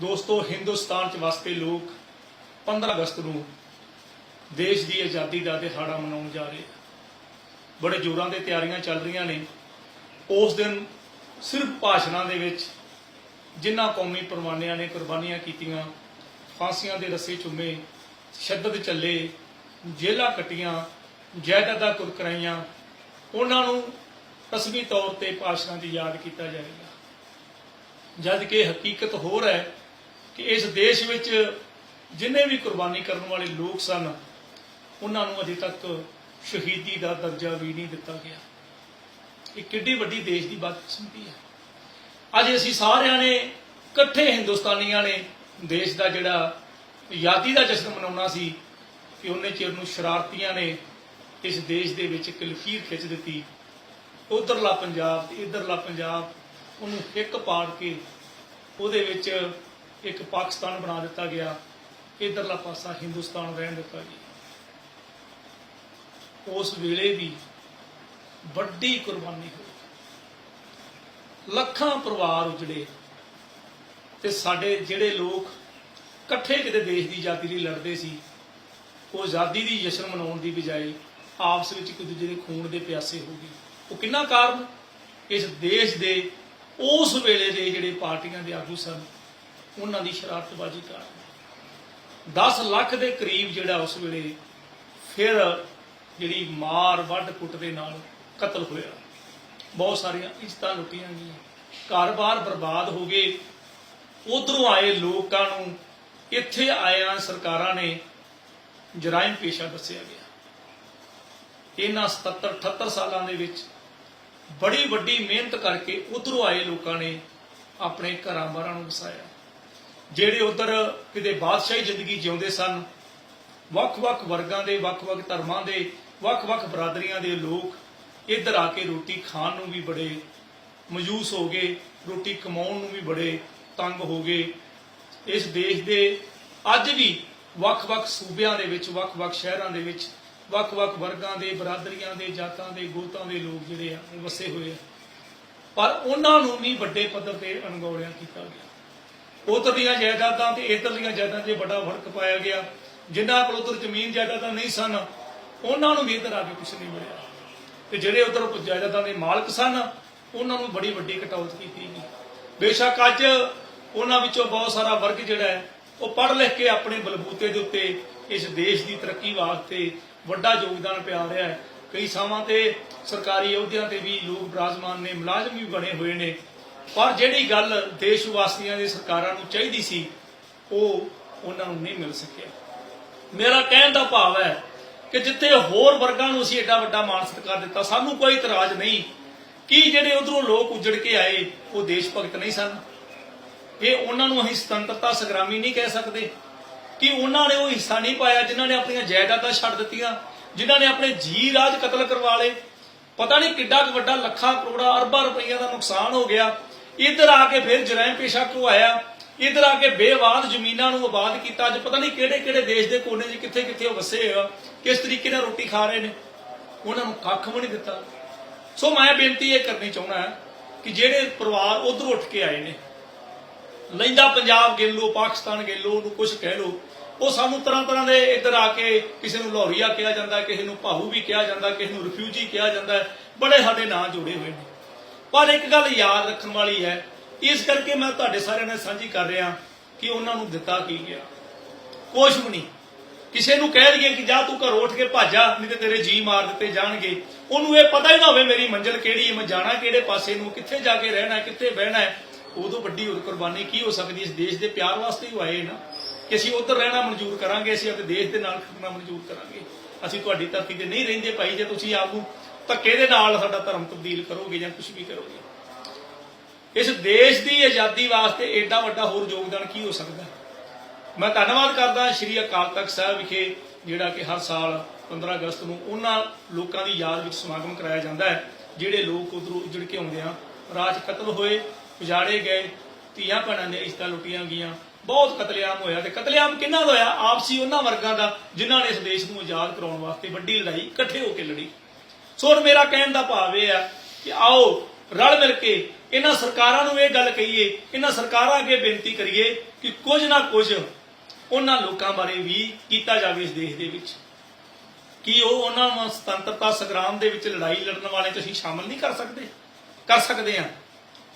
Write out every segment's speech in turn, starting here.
ਦੋਸਤੋ, ਹਿੰਦੁਸਤਾਨ 'ਚ ਵਸਦੇ ਲੋਕ 15 ਅਗਸਤ ਨੂੰ ਦੇਸ਼ ਦੀ ਆਜ਼ਾਦੀ ਦਾ ਦਿਹਾੜਾ ਮਨਾਉਣ ਜਾ ਰਹੇ ਬੜੇ ਜ਼ੋਰਾਂ ਦੇ ਤਿਆਰੀਆਂ ਚੱਲ ਰਹੀਆਂ ਨੇ। ਉਸ ਦਿਨ ਸਿਰਫ ਭਾਸ਼ਣਾਂ ਦੇ ਵਿੱਚ ਜਿਨ੍ਹਾਂ ਕੌਮੀ ਪਰਵਾਨਿਆਂ ਨੇ ਕੁਰਬਾਨੀਆਂ ਕੀਤੀਆਂ, ਫਾਂਸੀਆਂ ਦੇ ਰੱਸੇ ਚੁੰਮੇ ਸ਼ੱਦਦ ਚੱਲੇ ਜੇਲਾਂ ਕੱਟੀਆਂ, ਜਾਇਦਾਦਾਂ ਕੁਰਕਰਾਈਆਂ, ਉਹਨਾਂ ਨੂੰ ਰਸਮੀ ਤੌਰ ਤੇ ਭਾਸ਼ਣਾਂ ਦੀ ਯਾਦ ਕੀਤਾ ਜਾਏਗਾ। ਜਦ ਕਿ ਹਕੀਕਤ ਹੋਰ ਹੈ ਕਿ ਇਸ ਦੇਸ਼ ਵਿੱਚ ਜਿੰਨੇ ਵੀ ਕੁਰਬਾਨੀ ਕਰਨ ਵਾਲੇ ਲੋਕ ਸਨ, ਉਹਨਾਂ ਨੂੰ ਅਜੇ ਤੱਕ ਸ਼ਹੀਦੀ ਦਾ ਦਰਜਾ ਵੀ ਨਹੀਂ ਦਿੱਤਾ ਗਿਆ। ਇਹ ਕਿੱਡੀ ਵੱਡੀ ਦੇਸ਼ ਦੀ ਬਦਕਿਸਮਤੀ ਹੈ। ਅੱਜ ਅਸੀਂ ਸਾਰਿਆਂ ਨੇ, ਇਕੱਠੇ ਹਿੰਦੁਸਤਾਨੀਆਂ ਨੇ ਦੇਸ਼ ਦਾ ਜਿਹੜਾ ਆਜ਼ਾਦੀ ਦਾ ਜਸ਼ਨ ਮਨਾਉਣਾ ਸੀ ਕਿ ਉਹਨੇ ਚਿਰ ਨੂੰ ਸ਼ਰਾਰਤੀਆਂ ਨੇ ਇਸ ਦੇਸ਼ ਦੇ ਵਿੱਚ ਇੱਕ ਲਕੀਰ ਖਿੱਚ ਦਿੱਤੀ। ਉਧਰਲਾ ਪੰਜਾਬ ਤੇ ਇਧਰਲਾ ਪੰਜਾਬ ਉਹਨੂੰ ਇੱਕ ਪਾੜ ਕੇ ਉਹਦੇ ਵਿੱਚ ਇੱਕ ਪਾਕਿਸਤਾਨ ਬਣਾ ਦਿੱਤਾ ਗਿਆ, ਇਧਰਲਾ ਪਾਸਾ ਹਿੰਦੁਸਤਾਨ ਰਹਿਣ ਦਿੱਤਾ ਗਿਆ ਉਸ ਵੇਲੇ ਵੀ ਵੱਡੀ ਕੁਰਬਾਨੀ ਹੋਈ। ਲੱਖਾਂ ਪਰਿਵਾਰ ਉਜੜੇ ਤੇ ਸਾਡੇ ਜਿਹੜੇ ਲੋਕ ਇਕੱਠੇ ਕਿਤੇ ਦੇਸ਼ ਦੀ ਆਜ਼ਾਦੀ ਲਈ ਲੜਦੇ ਸੀ, ਉਹ ਆਜ਼ਾਦੀ ਦੀ ਜਸ਼ਨ ਮਨਾਉਣ ਦੀ ਬਜਾਏ ਆਪਸ ਵਿੱਚ ਇੱਕ ਦੂਜੇ ਦੇ ਖੂਨ ਦੇ ਪਿਆਸੇ ਹੋ ਗਏ। ਉਹ ਕਿੰਨਾ ਕਾਰਨ? ਇਸ ਦੇਸ਼ ਦੇ ਉਸ ਵੇਲੇ ਦੇ ਜਿਹੜੇ ਪਾਰਟੀਆਂ ਦੇ ਆਗੂ ਸਨ ਉਹਨਾਂ ਦੀ ਸ਼ਰਾਰਤਬਾਜ਼ੀ ਕਾਰਨ। 10 ਲੱਖ ਦੇ ਕਰੀਬ ਜਿਹੜਾ ਉਸ ਵੇਲੇ ਫਿਰ ਜਿਹੜੀ ਮਾਰ ਵੱਢ ਕੁੱਟ ਦੇ ਨਾਲ ਕਤਲ ਹੋਇਆ। ਬਹੁਤ ਸਾਰੀਆਂ ਇੱਜ਼ਤਾਂ ਲੁੱਟੀਆਂ ਗਈਆਂ। ਘਰ-ਬਾਰ ਬਰਬਾਦ ਹੋ ਗਏ। ਉਧਰੋਂ ਆਏ ਲੋਕਾਂ ਨੂੰ, ਇੱਥੇ ਆਇਆਂ ਸਰਕਾਰਾਂ ਨੇ ਜਰਾਇਮ ਪੇਸ਼ਾ ਦੱਸਿਆ ਗਿਆ। ਇਹਨਾਂ 77 78 ਸਾਲਾਂ ਦੇ ਵਿੱਚ ਬੜੀ ਵੱਡੀ ਮਿਹਨਤ ਕਰਕੇ ਉਧਰੋਂ ਆਏ ਲੋਕਾਂ ਨੇ ਆਪਣੇ ਘਰਾਂ ਬਾਰਾਂ ਨੂੰ ਵਸਾਇਆ। ਜਿਹੜੇ ਉਧਰ ਕਿਤੇ ਬਾਦਸ਼ਾਹੀ ਜ਼ਿੰਦਗੀ ਜਿਉਂਦੇ ਸਨ, ਵੱਖ-ਵੱਖ ਵਰਗਾਂ ਦੇ, ਵੱਖ-ਵੱਖ ਧਰਮਾਂ ਦੇ, ਵੱਖ-ਵੱਖ ਬਰਾਦਰੀਆਂ ਦੇ ਲੋਕ ਇੱਧਰ ਆ ਕੇ ਰੋਟੀ ਖਾਣ ਨੂੰ ਵੀ ਬੜੇ ਮਯੂਸ ਹੋ ਗਏ, ਰੋਟੀ ਕਮਾਉਣ ਨੂੰ ਵੀ ਬੜੇ ਤੰਗ ਹੋ ਗਏ। ਇਸ ਦੇਸ਼ ਦੇ ਅੱਜ ਵੀ ਵੱਖ-ਵੱਖ ਸੂਬਿਆਂ ਦੇ ਵਿੱਚ, ਵੱਖ-ਵੱਖ ਸ਼ਹਿਰਾਂ ਦੇ ਵਿੱਚ, ਵੱਖ-ਵੱਖ ਵਰਗਾਂ ਦੇ, ਬਰਾਦਰੀਆਂ ਦੇ, ਜਾਤਾਂ ਦੇ, ਗੋਤਾਂ ਦੇ ਲੋਕ ਜਿਹੜੇ ਆ ਉਹ ਵਸੇ ਹੋਏ ਆ। ਪਰ ਉਹਨਾਂ ਨੂੰ ਵੀ ਵੱਡੇ ਪੱਧਰ ਤੇ ਅਣਗੌਲਿਆ ਕੀਤਾ ਗਿਆ। ਉਧਰ ਦੀਆਂ ਜਾਇਦਾਦਾਂ ਤੇ ਇੱਧਰ ਜਾਇਦਾਦਾਂ 'ਚ ਬੜਾ ਫ਼ਰਕ ਪਾਇਆ ਗਿਆ। ਜਿਨ੍ਹਾਂ ਕੋਲ ਉਧਰ ਜ਼ਮੀਨ ਜਾਇਦਾਦਾਂ ਨਹੀਂ ਸਨ, ਉਹਨਾਂ ਨੂੰ ਵੀ ਇੱਧਰ ਆ ਕੇ ਕੁਝ ਨਹੀਂ ਮਿਲਿਆ। ਤੇ ਜਿਹੜੇ ਉਧਰ ਜਾਇਦਾਦਾਂ ਦੇ ਮਾਲਕ ਸਨ, ਉਹਨਾਂ ਨੂੰ ਬੜੀ ਵੱਡੀ ਕਟੌਤ ਕੀਤੀ ਗਈ। ਬੇਸ਼ੱਕ ਅੱਜ ਉਹਨਾਂ ਵਿੱਚੋਂ ਬਹੁਤ ਸਾਰਾ ਵਰਗ ਜਿਹੜਾ ਹੈ, ਉਹ ਪੜ੍ਹ ਲਿਖ ਕੇ ਆਪਣੇ ਬਲਬੂਤੇ ਦੇ ਉੱਤੇ ਇਸ ਦੇਸ਼ ਦੀ ਤਰੱਕੀ ਵਾਸਤੇ ਵੱਡਾ ਯੋਗਦਾਨ ਪਿਆ ਰਿਹਾ ਹੈ। ਕਈ ਥਾਵਾਂ ਤੇ ਸਰਕਾਰੀ ਅਹੁਦਿਆਂ ਤੇ ਵੀ ਲੋਕ ਬਰਾਜਮਾਨ ਨੇ, ਮੁਲਾਜ਼ਮ ਵੀ ਬਣੇ ਹੋਏ ਨੇ। ਪਰ ਜਿਹੜੀ ਗੱਲ ਦੇਸ਼ ਵਾਸੀਆਂ ਦੀ ਸਰਕਾਰਾਂ ਨੂੰ ਚਾਹੀਦੀ ਸੀ, ਉਹ ਉਹਨਾਂ ਨੂੰ ਨਹੀਂ ਮਿਲ ਸਕਿਆ। ਮੇਰਾ ਕਹਿਣ ਦਾ ਭਾਵ ਹੈ ਕਿ ਜਿੱਥੇ ਹੋਰ ਵਰਗਾਂ ਨੂੰ ਅਸੀਂ ਐਡਾ ਵੱਡਾ ਮਾਣ ਸਤਿਕਾਰ ਦਿੱਤਾ, ਸਾਨੂੰ ਕੋਈ ਇਤਰਾਜ਼ ਨਹੀਂ ਕਿ ਜਿਹੜੇ ਉਧਰੋਂ ਲੋਕ ਉਜੜ ਕੇ ਆਏ, ਉਹ ਦੇਸ਼ ਭਗਤ ਨਹੀਂ ਸਨ। ਇਹ ਉਹਨਾਂ ਨੂੰ ਅਸੀਂ ਸੁਤੰਤਰਤਾ ਸੰਗਰਾਮੀ ਨਹੀਂ ਕਹਿ ਸਕਦੇ ਕਿ ਉਹਨਾਂ ਨੇ ਉਹ ਹਿੱਸਾ ਨਹੀਂ ਪਾਇਆ ਜਿਨ੍ਹਾਂ ਨੇ ਆਪਣੀਆਂ ਜਾਇਦਾਦਾਂ ਛੱਡ ਦਿੱਤੀਆਂ, ਜਿਨ੍ਹਾਂ ਨੇ ਆਪਣੇ ਜੀ ਰਾਜ ਕਤਲ ਕਰਵਾ ਲਏ। ਪਤਾ ਨਹੀਂ ਕਿੱਡਾ ਕੁ ਵੱਡਾ ਲੱਖਾਂ ਕਰੋੜਾਂ ਅਰਬਾਂ ਰੁਪਈਆ ਦਾ ਨੁਕਸਾਨ ਹੋ ਗਿਆ। ਇੱਧਰ ਆ ਕੇ ਫਿਰ ਜਰਾਇਮ ਪੇਸ਼ਾ ਕਰਵਾਇਆ, ਇੱਧਰ ਆ ਕੇ ਬੇਵਾਦ ਜ਼ਮੀਨਾਂ ਨੂੰ ਆਬਾਦ ਕੀਤਾ। ਅੱਜ ਪਤਾ ਨਹੀਂ ਕਿਹੜੇ ਕਿਹੜੇ ਦੇਸ਼ ਦੇ ਕੋਨੇ 'ਚ ਕਿੱਥੇ ਕਿੱਥੇ ਉਹ ਵਸੇ ਆ, ਕਿਸ ਤਰੀਕੇ ਨਾਲ ਰੋਟੀ ਖਾ ਰਹੇ ਨੇ। ਉਹਨਾਂ ਨੂੰ ਕੱਖ ਵੀ ਨਹੀਂ ਦਿੱਤਾ। ਸੋ ਮੈਂ ਬੇਨਤੀ ਇਹ ਕਰਨੀ ਚਾਹੁੰਦਾ ਕਿ ਜਿਹੜੇ ਪਰਿਵਾਰ ਉਧਰ ਉੱਠ ਕੇ ਆਏ ਨੇ, ਲੈਂਦਾ ਪੰਜਾਬ ਗਿਣ ਲਓ, ਪਾਕਿਸਤਾਨ ਗਿਣ ਲਓ, ਉਹਨੂੰ ਕੁਝ ਕਹਿ ਲਓ, ਉਹ ਸਾਨੂੰ ਤਰ੍ਹਾਂ ਤਰ੍ਹਾਂ ਦੇ ਇੱਧਰ ਆ ਕੇ ਕਿਸੇ ਨੂੰ ਲਾਹੌਰੀਆ ਕਿਹਾ ਜਾਂਦਾ, ਕਿਸੇ ਨੂੰ ਭਾਊ ਵੀ ਕਿਹਾ ਜਾਂਦਾ, ਕਿਸੇ ਨੂੰ ਰਿਫਿਊਜੀ ਕਿਹਾ ਜਾਂਦਾ, ਬੜੇ ਸਾਡੇ ਨਾਂ ਜੁੜੇ ਹੋਏ ਨੇ। ਪਰ ਇੱਕ ਗੱਲ ਯਾਦ ਰੱਖਣ ਵਾਲੀ ਹੈ, ਇਸ ਕਰਕੇ ਮੈਂ ਤੁਹਾਡੇ ਸਾਰਿਆਂ ਨਾਲ ਸਾਂਝੀ ਕਰ ਰਿਹਾ ਕਿ ਉਹਨਾਂ ਨੂੰ ਦਿੱਤਾ ਕੀ ਗਿਆ। ਕੁਛ ਵੀ ਨਹੀਂ। ਕਿਸੇ ਨੂੰ ਕਹਿ ਦਈਏ ਕਿ ਜਾ ਤੂੰ ਘਰੋਂ ਉੱਠ ਕੇ ਭਾਜਾ, ਨਹੀਂ ਤੇ ਤੇਰੇ ਜੀ ਮਾਰ ਦਿੱਤੇ ਜਾਣਗੇ। ਉਹਨੂੰ ਇਹ ਪਤਾ ਹੀ ਨਾ ਹੋਵੇ ਮੇਰੀ ਮੰਜ਼ਿਲ ਕਿਹੜੀ ਹੈ, ਮੈਂ ਜਾਣਾ ਕਿਹੜੇ ਪਾਸੇ ਨੂੰ, ਕਿੱਥੇ ਜਾ ਕੇ ਰਹਿਣਾ ਕਿੱਥੇ ਬਹਿਣਾ ਹੈ। ਉਦੋਂ ਵੱਡੀ ਹੋਰ ਕੁਰਬਾਨੀ ਕੀ ਹੋ ਸਕਦੀ ਇਸ ਦੇਸ਼ ਦੇ ਪਿਆਰ ਵਾਸਤੇ ਹੀ ਉਹ ਆਏ ਨਾ। ਕਿ ਅਸੀਂ ਉੱਧਰ ਰਹਿਣਾ ਮਨਜ਼ੂਰ ਕਰਾਂਗੇ, ਅਸੀਂ ਆਪਣੇ ਦੇਸ਼ ਦੇ ਨਾਲ ਖੜਨਾ ਮਨਜ਼ੂਰ ਕਰਾਂਗੇ। ਅਸੀਂ ਤੁਹਾਡੀ ਧਰਤੀ ਤੇ ਨਹੀਂ ਰਹਿੰਦੇ ਭਾਈ, ਜੇ ਤੁਸੀਂ ਆਪ ਨੂੰ ਧੱਕੇ ਦੇ ਨਾਲ ਸਾਡਾ ਧਰਮ ਤਬਦੀਲ ਕਰੋਗੇ ਜਾਂ ਕੁਝ ਵੀ ਕਰੋਗੇ? ਇਸ ਦੇਸ਼ ਦੀ ਆਜ਼ਾਦੀ ਵਾਸਤੇ ਐਡਾ ਵੱਡਾ ਹੋਰ ਯੋਗਦਾਨ ਕੀ ਹੋ ਸਕਦਾ? ਮੈਂ ਧੰਨਵਾਦ ਕਰਦਾ ਸ਼੍ਰੀ ਅਕਾਲ ਤਖਤ ਸਾਹਿਬ ਵਿਖੇ, ਜਿਹੜਾ ਕਿ ਹਰ ਸਾਲ 15 ਅਗਸਤ ਨੂੰ ਉਹਨਾਂ ਲੋਕਾਂ ਦੀ ਯਾਦ ਵਿੱਚ ਸਮਾਗਮ ਕਰਾਇਆ ਜਾਂਦਾ ਹੈ, ਜਿਹੜੇ ਲੋਕ ਉਧਰੋਂ ਉੱਜੜ ਕੇ ਆਉਂਦੇ ਆ। ਰਾਜ ਕਤਲ ਹੋਏ, ਉਜਾੜੇ ਗਏ, ਧੀਆਂ ਭੈਣਾਂ ਨੇ ਇਸ ਤਰ੍ਹਾਂ ਲੁੱਟੀਆਂ ਗਈਆਂ। ਬਹੁਤ ਕਤਲੇਆਮ ਹੋਇਆ ਤੇ ਕਤਲੇਆਮ ਕਿੰਨਾ ਦਾ ਹੋਇਆ? ਆਪਸੀ ਉਹਨਾਂ ਵਰਗਾਂ ਦਾ, ਜਿਨ੍ਹਾਂ ਨੇ ਇਸ ਦੇਸ਼ ਨੂੰ ਆਜ਼ਾਦ ਕਰਾਉਣ ਵਾਸਤੇ ਵੱਡੀ ਲੜਾਈ, ਇਕੱਠੇ ਹੋ ਕੇ ਲੜੀ। ਸੋ ਹੁਣ ਮੇਰਾ ਕਹਿਣ ਦਾ ਭਾਵ ਇਹ ਹੈ ਕਿ ਆਓ ਰਲ ਮਿਲ ਕੇ ਇਹਨਾਂ ਸਰਕਾਰਾਂ ਨੂੰ ਇਹ ਗੱਲ ਕਹੀਏ, ਇਹਨਾਂ ਸਰਕਾਰਾਂ ਅੱਗੇ ਬੇਨਤੀ ਕਰੀਏ ਕਿ ਕੁਝ ਨਾ ਕੁਝ ਉਹਨਾਂ ਲੋਕਾਂ ਬਾਰੇ ਵੀ ਕੀਤਾ ਜਾਵੇ ਇਸ ਦੇਸ਼ ਦੇ ਵਿੱਚ। ਕੀ ਉਹ ਉਹਨਾਂ ਨੂੰ ਸੁਤੰਤਰਤਾ ਸੰਗਰਾਮ ਦੇ ਵਿੱਚ ਲੜਾਈ ਲੜਨ ਵਾਲੇ ਤੁਸੀਂ ਸ਼ਾਮਲ ਨਹੀਂ ਕਰ ਸਕਦੇ? ਕਰ ਸਕਦੇ ਆ।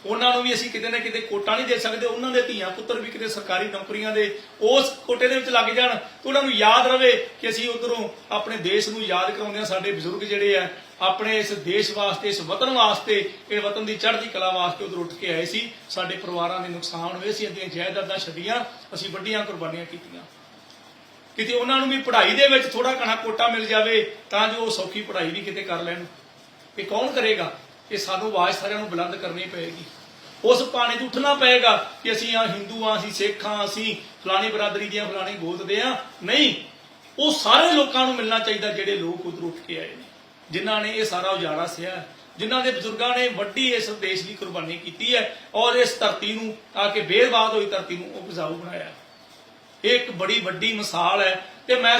ਉਹਨਾਂ ਨੂੰ ਵੀ ਅਸੀਂ ਕਿਤੇ ਨਾ ਕਿਤੇ ਕੋਟਾ ਨਹੀਂ ਦੇ ਸਕਦੇ, ਉਹਨਾਂ ਦੇ ਧੀਆਂ ਪੁੱਤਰ ਵੀ ਕਿਤੇ ਸਰਕਾਰੀ ਨੌਕਰੀਆਂ ਦੇ ਉਸ ਕੋਟੇ ਦੇ ਵਿੱਚ ਲੱਗ ਜਾਣ, ਤੇ ਉਹਨਾਂ ਨੂੰ ਯਾਦ ਰਵੇ ਕਿ ਅਸੀਂ ਉਧਰੋਂ ਆਪਣੇ ਦੇਸ਼ ਨੂੰ ਯਾਦ ਕਰਾਉਂਦੇ ਆ ਸਾਡੇ ਬਜ਼ੁਰਗ ਜਿਹੜੇ ਆ ਆਪਣੇ ਇਸ ਦੇਸ਼ ਵਾਸਤੇ, ਇਸ ਵਤਨ ਵਾਸਤੇ, ਇਹ ਵਤਨ ਦੀ ਚੜ੍ਹਦੀ ਕਲਾ ਵਾਸਤੇ ਉਧਰ ਉੱਠ ਕੇ ਆਏ ਸੀ। ਸਾਡੇ ਪਰਿਵਾਰਾਂ ਦੇ ਨੁਕਸਾਨ ਹੋਏ ਸੀ ਅੱਧੀਆਂ ਜਾਇਦਾਦਾਂ ਛੱਡੀਆਂ, ਅਸੀਂ ਵੱਡੀਆਂ ਕੁਰਬਾਨੀਆਂ ਕੀਤੀਆਂ। ਕਿਤੇ ਉਹਨਾਂ ਨੂੰ ਵੀ ਪੜ੍ਹਾਈ ਦੇ ਵਿੱਚ ਥੋੜਾ ਘਣਾ ਕੋਟਾ ਮਿਲ ਜਾਵੇ, ਤਾਂ ਜੋ ਉਹ ਸੌਖੀ ਪੜ੍ਹਾਈ ਵੀ ਕਿਤੇ ਕਰ ਲੈਣ। ਇਹ ਕੌਣ ਕਰੇਗਾ? ਇਹ ਸਾਨੂੰ ਆਵਾਜ਼ ਸਾਰਿਆਂ ਨੂੰ ਬੁਲੰਦ ਕਰਨੀ ਪਏਗੀ। ਉਸ ਪਾਣੀ ਤੋਂ ਉੱਠਣਾ ਪਏਗਾ ਕਿ ਅਸੀਂ ਆ ਹਿੰਦੂ ਆ, ਅਸੀਂ ਸਿੱਖ ਆ, ਅਸੀਂ ਫਲਾਣੀ ਬਰਾਦਰੀ ਦੀਆਂ ਫਲਾਣੀ ਗੋਤ ਦੇ ਆ। ਨਹੀਂ, ਉਹ ਸਾਰੇ ਲੋਕਾਂ ਨੂੰ ਮਿਲਣਾ ਚਾਹੀਦਾ ਜਿਹੜੇ ਲੋਕ ਉਧਰ ਉੱਠ ਕੇ ਆਏ ਨੇ। ਜਿਨ੍ਹਾਂ ਨੇ ਇਹ ਸਾਰਾ ਉਜਾੜਾ ਸਿਆ ਜਿਨ੍ਹਾਂ ਦੇ ਬਜ਼ੁਰਗਾਂ ਨੇ ਵੱਡੀ ਇਸ ਦੇਸ਼ ਦੀ ਕੁਰਬਾਨੀ ਕੀਤੀ ਹੈ ਔਰ ਇਸ ਧਰਤੀ ਨੂੰ ਆ ਕੇ ਬੇਰਬਾਦ ਹੋਈ ਧਰਤੀ ਨੂੰ ਉਪਜਾਊ ਬਣਾਇਆ ਇਹ ਇੱਕ ਬੜੀ ਵੱਡੀ ਮਿਸਾਲ ਹੈ ਤੇ ਮੈਂ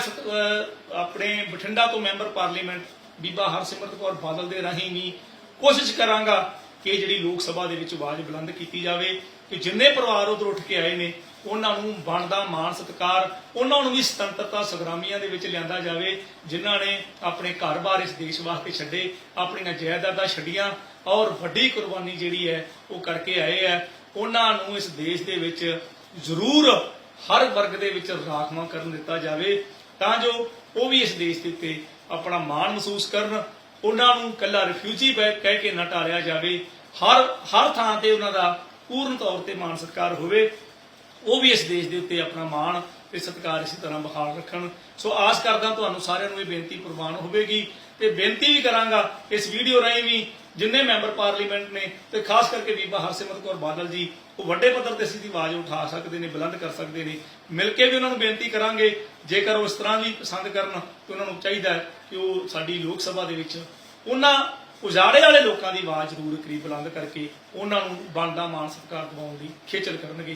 ਆਪਣੇ ਬਠਿੰਡਾ ਤੋਂ ਮੈਂਬਰ ਪਾਰਲੀਮੈਂਟ ਬੀਬਾ ਹਰਸਿਮਰਤ ਕੌਰ ਬਾਦਲ ਦੇ ਰਾਹੀਂ ਵੀ ਕੋਸ਼ਿਸ਼ ਕਰਾਂਗਾ ਕਿ ਜਿਹੜੀ ਲੋਕ ਸਭਾ ਦੇ ਵਿੱਚ ਆਵਾਜ਼ ਬੁਲੰਦ ਕੀਤੀ ਜਾਵੇ ਕਿ ਜਿੰਨੇ ਪਰਿਵਾਰ ਉਧਰ ਉੱਠ ਕੇ ਆਏ ਨੇ ਉਹਨਾਂ ਨੂੰ ਬਣਦਾ ਮਾਣ ਸਤਿਕਾਰ, ਉਹਨਾਂ ਨੂੰ ਵੀ ਸੁਤੰਤਰਤਾ ਸੰਗਰਾਮੀਆਂ ਦੇ ਵਿੱਚ ਲਿਆਂਦਾ ਜਾਵੇ, ਜਿਨ੍ਹਾਂ ਨੇ ਆਪਣੇ ਘਰ-ਬਾਰ ਇਸ ਦੇਸ਼ ਵਾਸਤੇ ਛੱਡੇ, ਆਪਣੀਆਂ ਜਾਇਦਾਦਾਂ ਛੱਡੀਆਂ ਔਰ ਵੱਡੀ ਕੁਰਬਾਨੀ ਜਿਹੜੀ ਹੈ ਉਹ ਕਰਕੇ ਆਏ ਆ ਉਹਨਾਂ ਨੂੰ ਇਸ ਦੇਸ਼ ਦੇ ਵਿੱਚ ਜ਼ਰੂਰ ਹਰ ਵਰਗ ਦੇ ਵਿੱਚ ਰਾਖਵਾਂ ਕਰਨ ਦਿੱਤਾ ਜਾਵੇ, ਤਾਂ ਜੋ ਉਹ ਵੀ ਇਸ ਦੇਸ਼ ਦੇ ਉੱਤੇ ਆਪਣਾ ਮਾਣ ਮਹਿਸੂਸ ਕਰਨ, ਉਹਨਾਂ ਨੂੰ ਕੱਲਾ ਰਿਫਿਊਜੀ ਕਹਿ ਕੇ ਨਾ ਟਾਲਿਆ ਜਾਵੇ। ਹਰ ਹਰ ਥਾਂ ਤੇ ਉਹਨਾਂ ਦਾ ਪੂਰਨ ਤੌਰ ਤੇ ਮਾਣ ਸਤਿਕਾਰ ਹੋਵੇ ਉਹ ਵੀ ਇਸ ਦੇਸ਼ ਦੇ ਉੱਤੇ ਆਪਣਾ ਮਾਣ ਤੇ ਸਤਿਕਾਰ ਇਸੇ ਤਰ੍ਹਾਂ ਬਹਾਲ ਰੱਖਣ। ਸੋ ਆਸ ਕਰਦਾ ਤੁਹਾਨੂੰ ਸਾਰਿਆਂ ਨੂੰ ਇਹ ਬੇਨਤੀ ਪ੍ਰਵਾਨ ਹੋਵੇਗੀ ਤੇ ਬੇਨਤੀ ਵੀ ਕਰਾਂਗਾ ਇਸ ਵੀਡੀਓ ਰਾਹੀਂ ਵੀ ਜਿੰਨੇ ਮੈਂਬਰ ਪਾਰਲੀਮੈਂਟ ਨੇ ਤੇ ਖਾਸ ਕਰਕੇ ਬੀਬਾ ਹਰਸਿਮਰਤ ਕੌਰ ਬਾਦਲ ਜੀ, ਉਹ ਵੱਡੇ ਪੱਧਰ ਤੇ ਸਿੱਧੀ ਆਵਾਜ਼ ਉਠਾ ਸਕਦੇ ਨੇ, ਬੁਲੰਦ ਕਰ ਸਕਦੇ ਨੇ। ਮਿਲ ਕੇ ਵੀ ਉਹਨਾਂ ਨੂੰ ਬੇਨਤੀ ਕਰਾਂਗੇ, ਜੇਕਰ ਉਹ ਇਸ ਤਰ੍ਹਾਂ ਵੀ ਪਸੰਦ ਕਰਨ ਤੇ ਉਹਨਾਂ ਨੂੰ ਚਾਹੀਦਾ ਕਿ ਉਹ ਸਾਡੀ ਲੋਕ ਸਭਾ ਦੇ ਵਿੱਚ ਉਹਨਾਂ ਉਜਾੜੇ ਵਾਲੇ ਲੋਕਾਂ ਦੀ ਆਵਾਜ਼ ਜ਼ਰੂਰ ਕਰੀਬ ਬੁਲੰਦ ਕਰਕੇ ਉਹਨਾਂ ਨੂੰ ਬਣਦਾ ਮਾਣ ਸਤਿਕਾਰ ਦਿਵਾਉਣ ਦੀ ਖੇਚਲ ਕਰਨਗੇ।